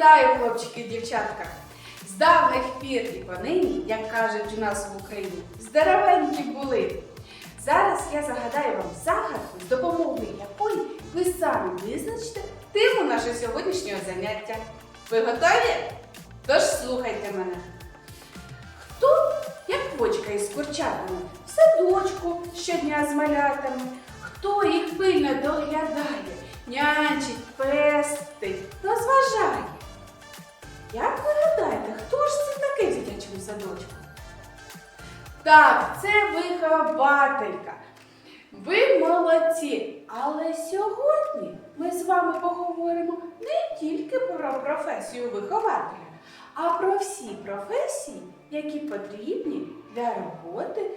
Вітаю, хлопчики і дівчатка! З давних пір і понині, як кажуть у нас в Україні, здоровенькі були. Зараз я загадаю вам загадку, з допомогою якої ви самі визначите тему нашого сьогоднішнього заняття. Ви готові? Тож слухайте мене. Хто, як почка із курчатами, в садочку щодня з малятами, хто їх пильно доглядає, нянчить, пестить, розважає. Як ви гадаєте, хто ж це такий в дитячому садочку? Так, це вихователька. Ви молодці! Але сьогодні ми з вами поговоримо не тільки про професію вихователя, а про всі професії, які потрібні для роботи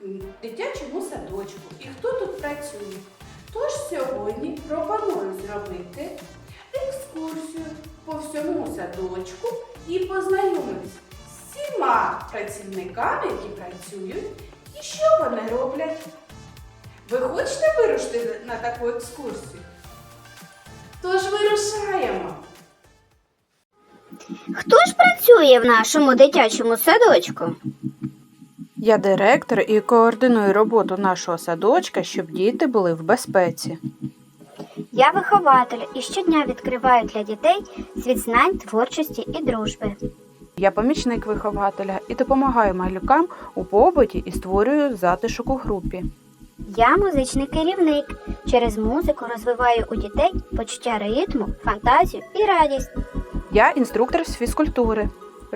в дитячому садочку. І хто тут працює? Тож сьогодні пропоную зробити екскурсію по всьому садочку і познайомитись з всіма працівниками, які працюють, і що вони роблять. Ви хочете вирушити на таку екскурсію? Тож вирушаємо. Хто ж працює в нашому дитячому садочку? Я директор і координую роботу нашого садочка, щоб діти були в безпеці. Я вихователь і щодня відкриваю для дітей світ знань, творчості і дружби. Я помічник вихователя і допомагаю малюкам у побуті і створюю затишок у групі. Я музичний керівник. Через музику розвиваю у дітей почуття ритму, фантазію і радість. Я інструктор з фізкультури.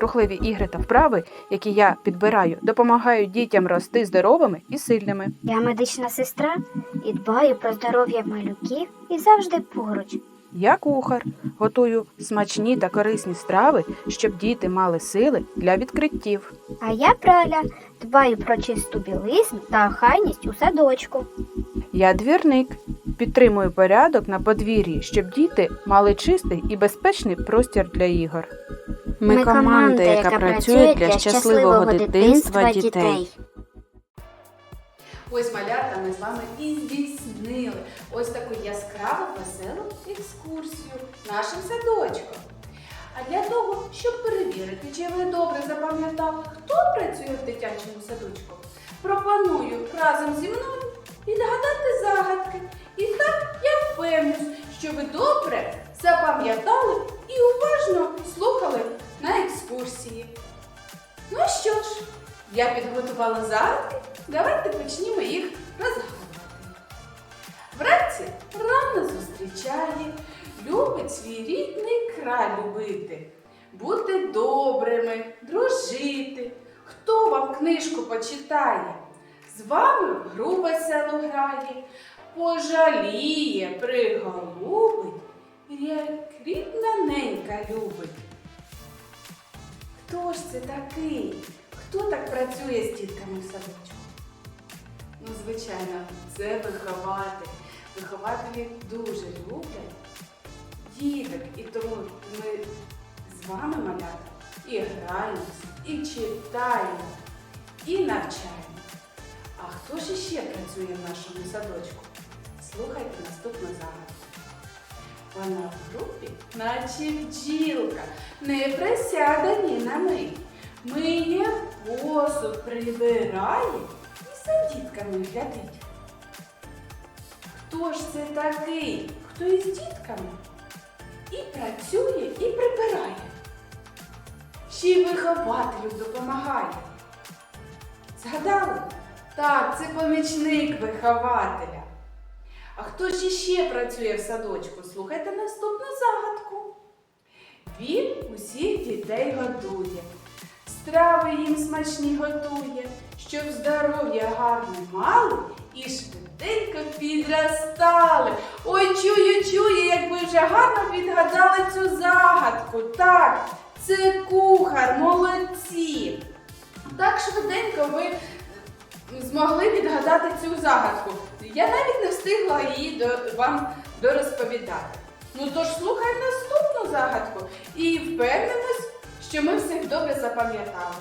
Рухливі ігри та вправи, які я підбираю, допомагають дітям рости здоровими і сильними. Я медична сестра і дбаю про здоров'я малюків і завжди поруч. Я кухар, готую смачні та корисні страви, щоб діти мали сили для відкриттів. А я праля дбаю про чисту білизну та охайність у садочку. Я двірник, підтримую порядок на подвір'ї, щоб діти мали чистий і безпечний простір для ігор. Ми команда, яка працює для щасливого дитинства дітей. Ось малята ми з вами і здійснили ось таку яскраву, веселу екскурсію нашим садочком. А для того, щоб перевірити, чи ви добре запам'ятали, хто працює в дитячому садочку, пропоную разом зі мною відгадати загадки. І так я впевнюсь, що ви добре запам'ятали і уважно слухали на екскурсії. Ну що ж, я підготувала загадки, давайте почнімо їх розгадувати. Вранці рано зустрічає, любить свій рідний край любити, бути добрими, дружити. Хто вам книжку почитає? З вами гру весело грає, пожаліє, приголубить, як рідна ненька любить. Хто ж це такий? Хто так працює з дітками в садочку? Ну, звичайно, це вихователь. Вихователі дуже люблять діток, і тому ми з вами, малята, і граємося, і читаємо, і навчаємо. А хто ж іще працює в нашому садочку? Слухайте наступну загадку. Вона в групі, наче бджілка, не присяде ні на мить. Миє посуд, прибирає і за дітками глядить. Хто ж це такий? Хто із дітками? І працює, і прибирає. Ще й вихователю допомагає. Згадали? Так, це помічник вихователя. А хто ж іще працює в садочку? Слухайте наступну загадку. Він усіх дітей годує, страви їм смачні готує, щоб здоров'я гарне мали і швиденько підростали. Ой, чую, чую, як ви вже гарно відгадали цю загадку. Так, це кухар, молодці. Так швиденько ви змогли відгадати цю загадку. Я навіть не встигла її до, вам дорозповідати. Ну тож слухай наступну загадку і впевнимось, що ми всіх добре запам'ятали.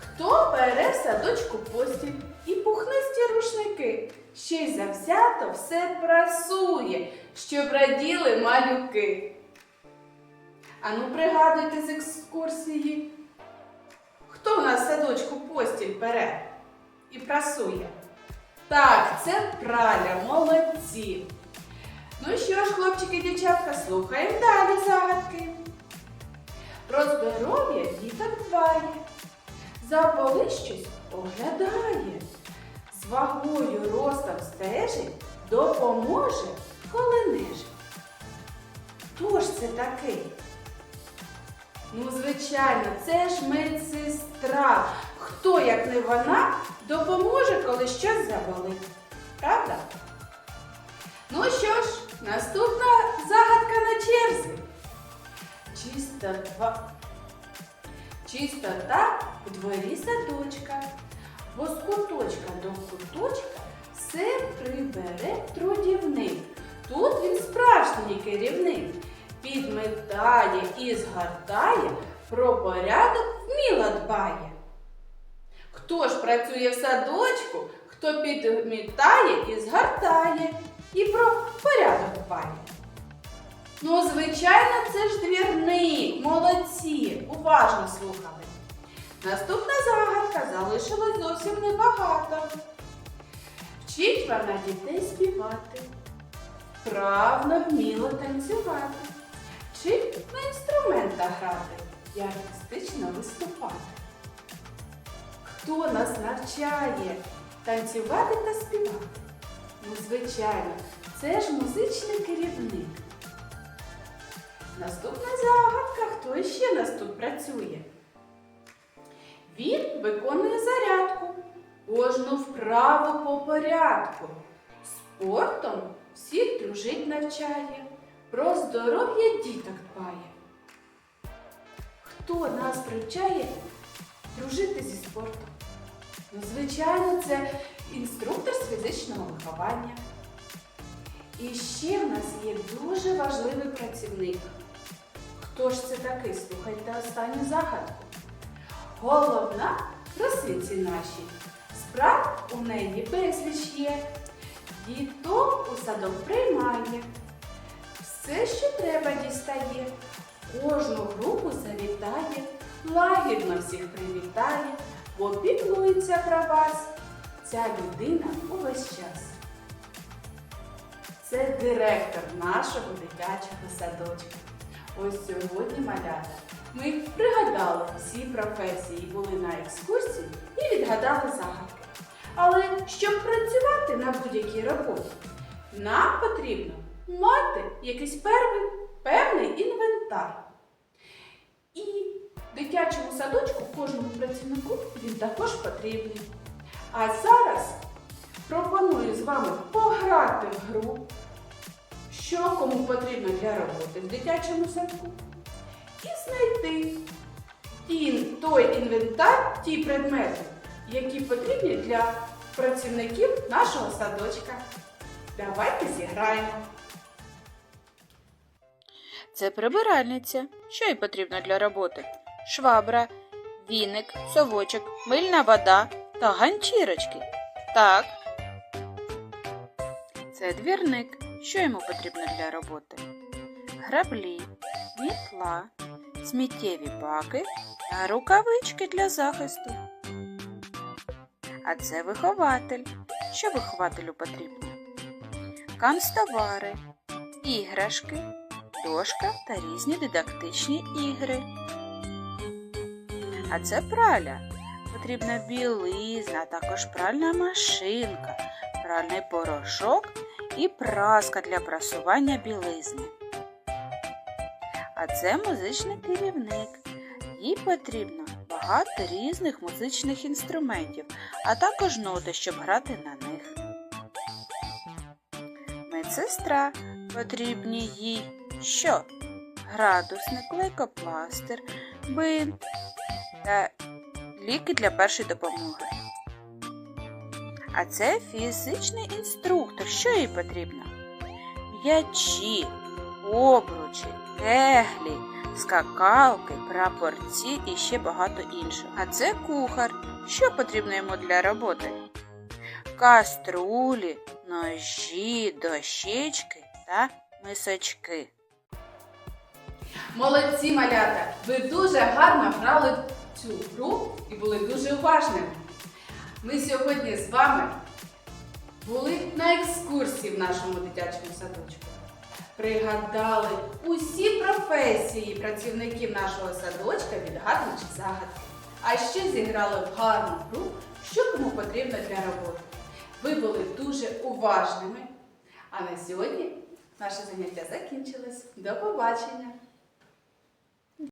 Хто бере в садочку постіль і пухнасті рушники, ще й завзято все прасує, щоб раділи малюки. Ану, пригадуйте з екскурсії. Хто у нас в садочку постіль бере і прасує? Так, це праля, молодці. Ну що ж, хлопчики і дівчатка, слухаємо далі загадки. Про здоров'я діток дбає, заболи щось оглядає, з вагою ростом стежить, допоможе, коли нежить. Хто ж це такий? Ну, звичайно, це ж медсестра. Хто, як не вона, допоможе, коли щось заболить. Правда? Ну що ж, наступна загадка на черзі. Чистота. Чистота в дворі садочка. Бо з куточка до куточка все прибере трудівник. Тут він справжній керівник. Підметає і згортає, про порядок вміло дбає. Хто ж працює в садочку, хто підмітає і згортає, і про порядок? Ну, звичайно, це ж двірник, молодці, уважно слухали. Наступна загадка залишилось зовсім небагато. Вчить вона дітей співати, вправно вміло танцювати, вчить на інструментах грати і артистично виступати. Хто нас навчає танцювати та співати? Ну, звичайно, це ж музичний керівник. Наступна загадка, хто ще нас тут працює? Він виконує зарядку, кожну вправу по порядку. Спортом всіх дружить навчає, про здоров'я діток дбає. Хто нас привчає дружити зі спортом? Ну, звичайно, це інструктор з фізичного виховання. І ще в нас є дуже важливий працівник. Хто ж це такий? Слухайте останню загадку. Головна просвіті нашій. Справ у неї безліч є. Діток у садок приймає. Все, що треба, дістає. Кожну групу завітає, лагідно всіх привітає, бо піклується про вас. Ця людина увесь час. Це директор нашого дитячого садочка. Ось сьогодні, малята, ми пригадали всі професії, були на екскурсії і відгадали загадки. Але щоб працювати на будь-якій роботі, нам потрібно мати якийсь певний, певний інвентар. І дитячому садочку кожному працівнику він також потрібний. А зараз пропоную з вами пограти в гру, що кому потрібно для роботи в дитячому садку, і знайти той інвентар, ті предмети, які потрібні для працівників нашого садочка. Давайте зіграємо. Це прибиральниця. Що їй потрібно для роботи? Швабра, віник, совочок, мильна вода та ганчірочки. Так. Це двірник. Що йому потрібно для роботи? Граблі, мітла, сміттєві баки та рукавички для захисту. А це вихователь. Що вихователю потрібно? Канцтовари, іграшки, дошка та різні дидактичні ігри. А це праля. Потрібна білизна, також пральна машинка, пральний порошок і праска для прасування білизни. А це музичний керівник. Їй потрібно багато різних музичних інструментів, а також ноти, щоб грати на них. Медсестра потрібні їй що? Градусник, лейкопластир, бинт та ліки для першої допомоги. А це фізичний інструктор. Що їй потрібно? М'ячі, обручі, кеглі, скакалки, прапорці і ще багато іншого. А це кухар. Що потрібно йому для роботи? Каструлі, ножі, дощечки та мисочки. Молодці, малята! Ви дуже гарно грали цю гру і були дуже уважними. Ми сьогодні з вами були на екскурсії в нашому дитячому садочку. Пригадали усі професії працівників нашого садочка, відгадуючи загадки. А ще зіграли в гарну гру, що кому потрібно для роботи. Ви були дуже уважними. А на сьогодні наше заняття закінчилось. До побачення!